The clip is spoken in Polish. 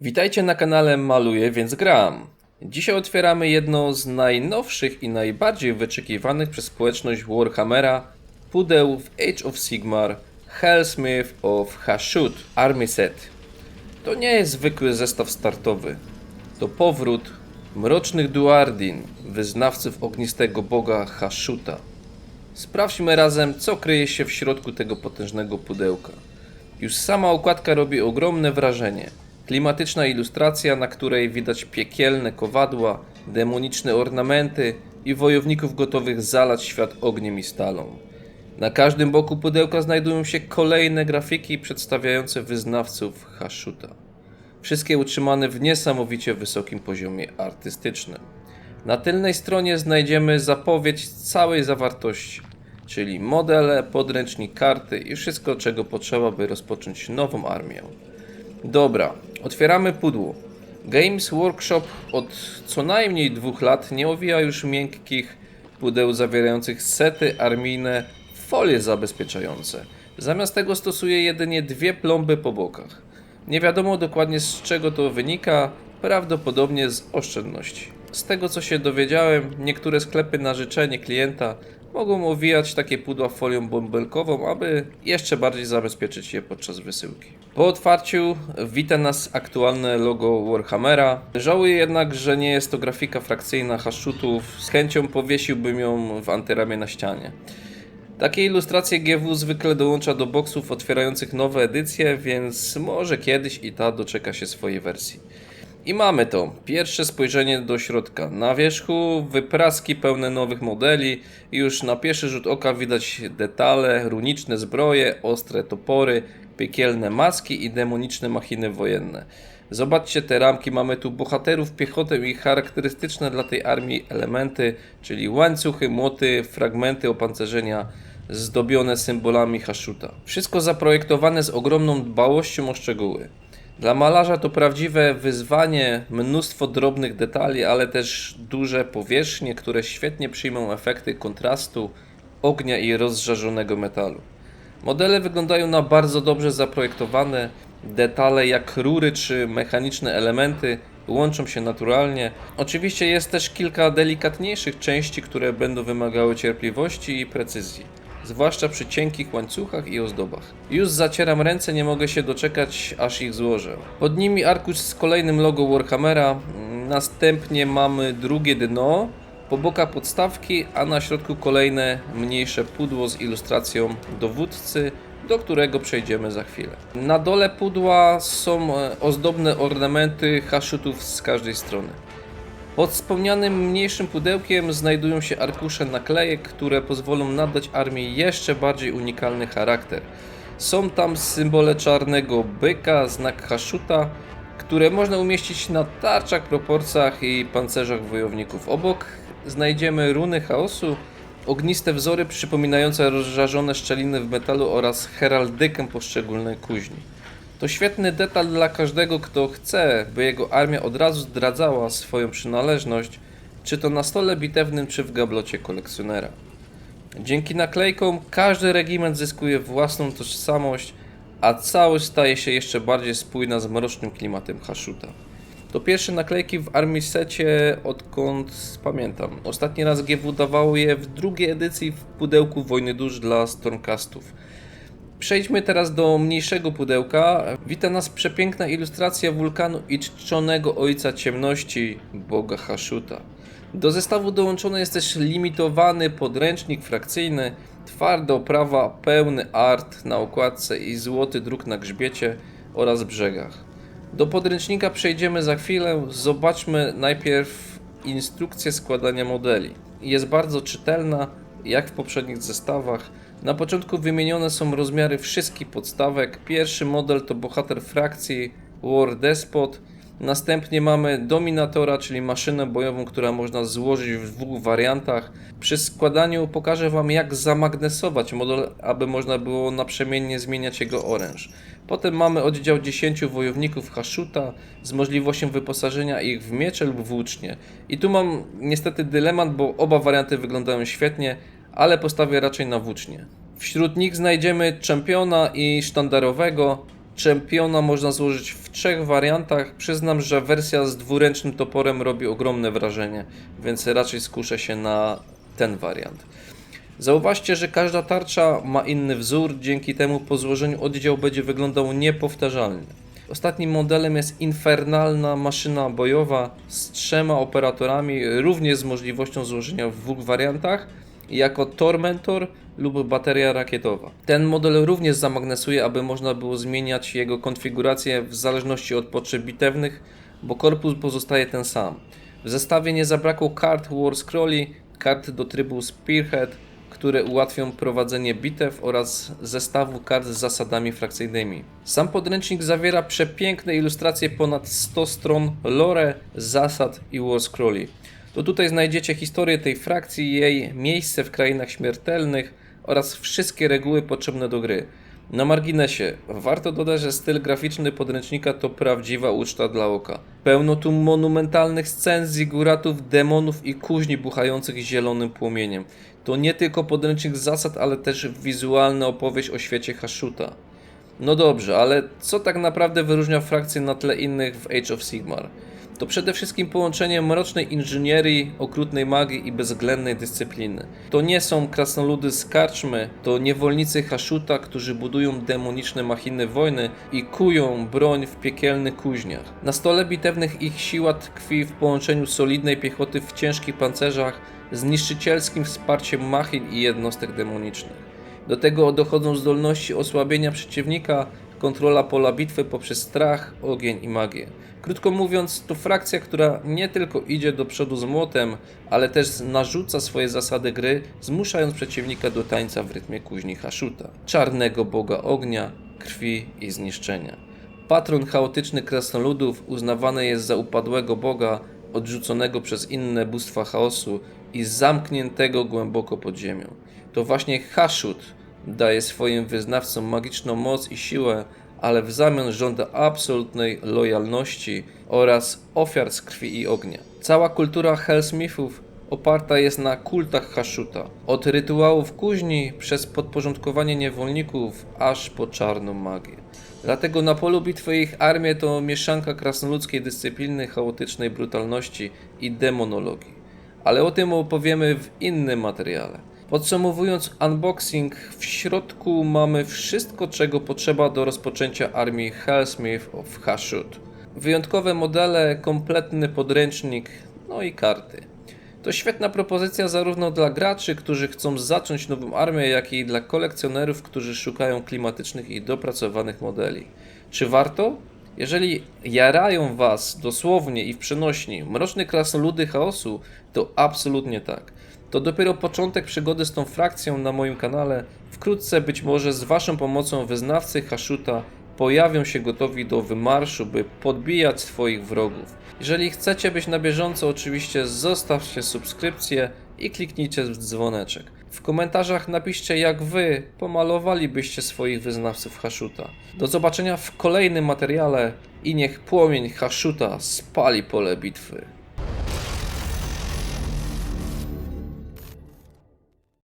Witajcie na kanale Maluję, więc gram. Dzisiaj otwieramy jedno z najnowszych i najbardziej wyczekiwanych przez społeczność Warhammera pudeł w Age of Sigmar Hellsmith of Hashut Army Set. To nie jest zwykły zestaw startowy. To powrót mrocznych Duardin, wyznawców ognistego boga Hashuta. Sprawdźmy razem, co kryje się w środku tego potężnego pudełka. Już sama okładka robi ogromne wrażenie. Klimatyczna ilustracja, na której widać piekielne kowadła, demoniczne ornamenty i wojowników gotowych zalać świat ogniem i stalą. Na każdym boku pudełka znajdują się kolejne grafiki przedstawiające wyznawców Hashuta. Wszystkie utrzymane w niesamowicie wysokim poziomie artystycznym. Na tylnej stronie znajdziemy zapowiedź całej zawartości, czyli modele, podręcznik, karty i wszystko, czego potrzeba, by rozpocząć nową armię. Dobra, otwieramy pudło. Games Workshop od co najmniej dwóch lat nie owija już miękkich pudeł zawierających sety armijne folie zabezpieczające. Zamiast tego stosuje jedynie dwie plomby po bokach. Nie wiadomo dokładnie z czego to wynika, prawdopodobnie z oszczędności. Z tego co się dowiedziałem, niektóre sklepy na życzenie klienta mogą owijać takie pudła folią bąbelkową, aby jeszcze bardziej zabezpieczyć je podczas wysyłki. Po otwarciu wita nas aktualne logo Warhammera. Żałuję jednak, że nie jest to grafika frakcyjna haszutów. Z chęcią powiesiłbym ją w antyramie na ścianie. Takie ilustracje GW zwykle dołącza do boksów otwierających nowe edycje, więc może kiedyś i ta doczeka się swojej wersji. I mamy to. Pierwsze spojrzenie do środka. Na wierzchu wypraski pełne nowych modeli. Już na pierwszy rzut oka widać detale, runiczne zbroje, ostre topory, piekielne maski i demoniczne machiny wojenne. Zobaczcie te ramki, mamy tu bohaterów, piechotę i charakterystyczne dla tej armii elementy, czyli łańcuchy, młoty, fragmenty opancerzenia zdobione symbolami Hashuta. Wszystko zaprojektowane z ogromną dbałością o szczegóły. Dla malarza to prawdziwe wyzwanie, mnóstwo drobnych detali, ale też duże powierzchnie, które świetnie przyjmą efekty kontrastu, ognia i rozżarzonego metalu. Modele wyglądają na bardzo dobrze zaprojektowane, detale jak rury czy mechaniczne elementy łączą się naturalnie. Oczywiście jest też kilka delikatniejszych części, które będą wymagały cierpliwości i precyzji zwłaszcza przy cienkich łańcuchach i ozdobach. Już zacieram ręce, nie mogę się doczekać, aż ich złożę. Pod nimi arkusz z kolejnym logo Warhammera, następnie mamy drugie dno, po bokach podstawki, a na środku kolejne mniejsze pudło z ilustracją dowódcy, do którego przejdziemy za chwilę. Na dole pudła są e, ozdobne ornamenty haszutów z każdej strony. Pod wspomnianym mniejszym pudełkiem znajdują się arkusze naklejek, które pozwolą nadać armii jeszcze bardziej unikalny charakter. Są tam symbole czarnego byka, znak Hashuta, które można umieścić na tarczach, proporcjach i pancerzach wojowników. Obok znajdziemy runy chaosu, ogniste wzory przypominające rozżarzone szczeliny w metalu oraz heraldykę poszczególnych kuźni. To świetny detal dla każdego, kto chce, by jego armia od razu zdradzała swoją przynależność, czy to na stole bitewnym, czy w gablocie kolekcjonera. Dzięki naklejkom każdy regiment zyskuje własną tożsamość, a całość staje się jeszcze bardziej spójna z mrocznym klimatem Hashuta. To pierwsze naklejki w Armii Secie odkąd pamiętam. Ostatni raz GW dawało je w drugiej edycji w pudełku Wojny Dusz dla Stormcastów. Przejdźmy teraz do mniejszego pudełka. Wita nas przepiękna ilustracja wulkanu i czczonego ojca ciemności, boga Hashuta. Do zestawu dołączony jest też limitowany podręcznik frakcyjny, twarda oprawa, pełny art na okładce i złoty druk na grzbiecie oraz brzegach. Do podręcznika przejdziemy za chwilę. Zobaczmy najpierw instrukcję składania modeli. Jest bardzo czytelna, jak w poprzednich zestawach. Na początku wymienione są rozmiary wszystkich podstawek. Pierwszy model to bohater frakcji War Despot. Następnie mamy Dominatora, czyli maszynę bojową, która można złożyć w dwóch wariantach. Przy składaniu pokażę Wam jak zamagnesować model, aby można było naprzemiennie zmieniać jego oręż. Potem mamy oddział 10 wojowników Hashuta z możliwością wyposażenia ich w miecze lub włócznie. I tu mam niestety dylemat, bo oba warianty wyglądają świetnie, ale postawię raczej na włócznie. Wśród nich znajdziemy czempiona i sztandarowego. Czempiona można złożyć w trzech wariantach. Przyznam, że wersja z dwuręcznym toporem robi ogromne wrażenie, więc raczej skuszę się na ten wariant. Zauważcie, że każda tarcza ma inny wzór, dzięki temu po złożeniu oddział będzie wyglądał niepowtarzalnie. Ostatnim modelem jest infernalna maszyna bojowa z trzema operatorami, również z możliwością złożenia w dwóch wariantach, jako Tormentor lub bateria rakietowa. Ten model również zamagnesuje, aby można było zmieniać jego konfigurację w zależności od potrzeb bitewnych, bo korpus pozostaje ten sam. W zestawie nie zabrakło kart War Scrolli, kart do trybu Spearhead, które ułatwią prowadzenie bitew oraz zestawu kart z zasadami frakcyjnymi. Sam podręcznik zawiera przepiękne ilustracje ponad 100 stron lore, zasad i war scrolli. To tutaj znajdziecie historię tej frakcji, jej miejsce w krainach śmiertelnych oraz wszystkie reguły potrzebne do gry. Na marginesie, warto dodać, że styl graficzny podręcznika to prawdziwa uczta dla oka. Pełno tu monumentalnych scen, ziguratów, demonów i kuźni buchających zielonym płomieniem. To nie tylko podręcznik zasad, ale też wizualna opowieść o świecie Hashuta. No dobrze, ale co tak naprawdę wyróżnia frakcję na tle innych w Age of Sigmar? To przede wszystkim połączenie mrocznej inżynierii, okrutnej magii i bezwzględnej dyscypliny. To nie są krasnoludy z karczmy, to niewolnicy Hashuta, którzy budują demoniczne machiny wojny i kują broń w piekielnych kuźniach. Na stole bitewnych ich siła tkwi w połączeniu solidnej piechoty w ciężkich pancerzach z niszczycielskim wsparciem machin i jednostek demonicznych. Do tego dochodzą zdolności osłabienia przeciwnika, kontrola pola bitwy poprzez strach, ogień i magię. Krótko mówiąc, to frakcja, która nie tylko idzie do przodu z młotem, ale też narzuca swoje zasady gry, zmuszając przeciwnika do tańca w rytmie kuźni Hashuta, czarnego boga ognia, krwi i zniszczenia. Patron chaotyczny krasnoludów uznawany jest za upadłego boga, odrzuconego przez inne bóstwa chaosu i zamkniętego głęboko pod ziemią. To właśnie Hashut daje swoim wyznawcom magiczną moc i siłę, ale w zamian żąda absolutnej lojalności oraz ofiar z krwi i ognia. Cała kultura Hellsmithów oparta jest na kultach Hashuta. Od rytuałów kuźni, przez podporządkowanie niewolników, aż po czarną magię. Dlatego na polu bitwy ich armie to mieszanka krasnoludzkiej dyscypliny, chaotycznej brutalności i demonologii. Ale o tym opowiemy w innym materiale. Podsumowując unboxing, w środku mamy wszystko, czego potrzeba do rozpoczęcia armii Hellsmith of Hashut. Wyjątkowe modele, kompletny podręcznik, no i karty. To świetna propozycja zarówno dla graczy, którzy chcą zacząć nową armię, jak i dla kolekcjonerów, którzy szukają klimatycznych i dopracowanych modeli. Czy warto? Jeżeli jarają Was dosłownie i w przenośni mroczne krasnoludy chaosu, to absolutnie tak. To dopiero początek przygody z tą frakcją na moim kanale. Wkrótce być może z Waszą pomocą wyznawcy Hashuta pojawią się gotowi do wymarszu, by podbijać swoich wrogów. Jeżeli chcecie być na bieżąco, oczywiście zostawcie subskrypcję i kliknijcie w dzwoneczek. W komentarzach napiszcie, jak Wy pomalowalibyście swoich wyznawców Hashuta. Do zobaczenia w kolejnym materiale i niech płomień Hashuta spali pole bitwy.